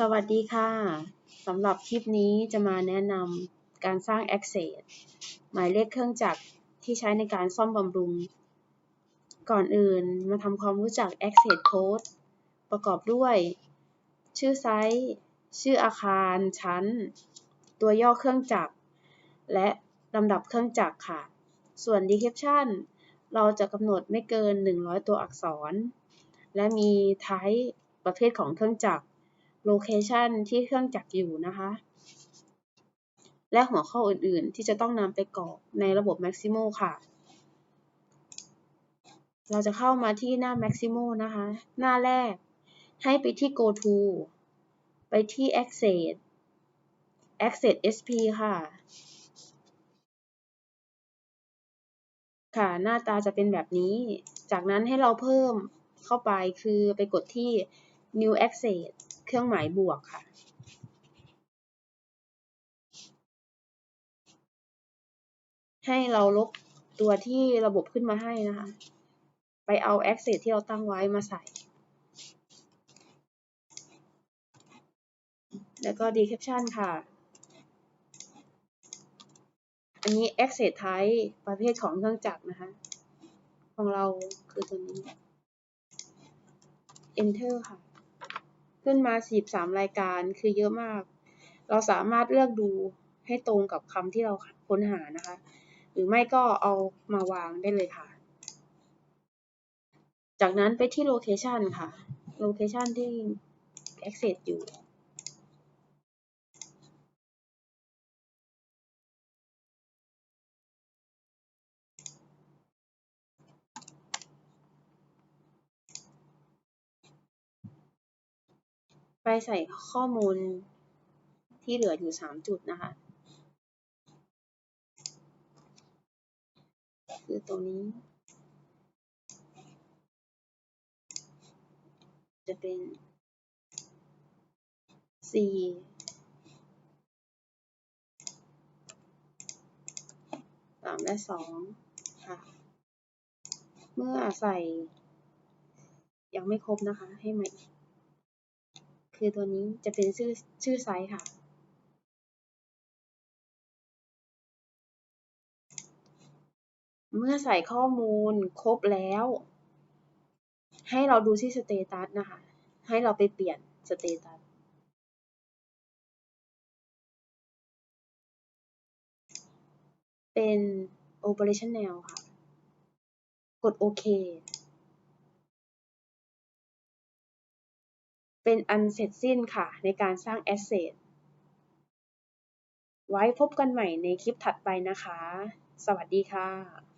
สวัสดีค่ะ สำหรับคลิปนี้จะมาแนะนำการสร้าง Access หมายเลขเครื่องจักรที่ใช้ในการซ่อมบำรุง ก่อนอื่นมาทำความรู้จัก Access Code ประกอบด้วย ชื่อไซต์ ชื่ออาคารชั้น ตัวย่อเครื่องจักร และลำดับเครื่องจักรค่ะ ส่วน Description เราจะกำหนดไม่เกิน 100 ตัวอักษร และมี Type ประเภทของเครื่องจักร Location ที่เครื่องจักรอยู่นะคะ และหัวข้ออื่นๆ ที่จะต้องนำไปกรอกในระบบ Maximo ค่ะ เราจะเข้ามาที่หน้า Maximo นะคะ หน้าแรกให้ไปที่ Go to ไปที่ Access Access SP ค่ะ ค่ะ หน้าตาจะเป็นแบบนี้ จากนั้นให้เราเพิ่มเข้าไปคือไปกดที่ New Access เครื่องหมายบวกค่ะ ให้เราลบตัวที่ระบบขึ้นมาให้นะคะ ไปเอา Access ที่เราตั้งไว้มาใส่ แล้วก็ Description ค่ะ อันนี้ Access Type ประเภทของเครื่องจักรนะคะ ของเราคือตัวนี้ Enter ค่ะ ขึ้นมา 43 รายการคือเยอะมาก เราสามารถเลือกดูให้ตรงกับคำที่เราค้นหานะคะ หรือไม่ก็เอามาวางได้เลยค่ะ จากนั้นไปที่โลเคชันค่ะ โลเคชันที่ Access อยู่ ไปใส่ข้อมูลที่เหลืออยู่ 3 จุดนะคะ คือตรงนี้ จะเป็น C สามและสองค่ะ เมื่อใส่ยังไม่ครบนะคะ ให้ใหม่ คือตัวนี้จะเป็นชื่อชื่อไซต์ค่ะ เมื่อใส่ข้อมูลครบแล้ว ให้เราดูที่สเตตัสนะคะ ให้เราไปเปลี่ยนสเตตัสเป็น operational ค่ะ กดโอเค เป็นอันเสร็จสิ้นค่ะ ในการสร้างแอสเซทไว้พบกันใหม่ในคลิปถัดไปนะคะ สวัสดีค่ะ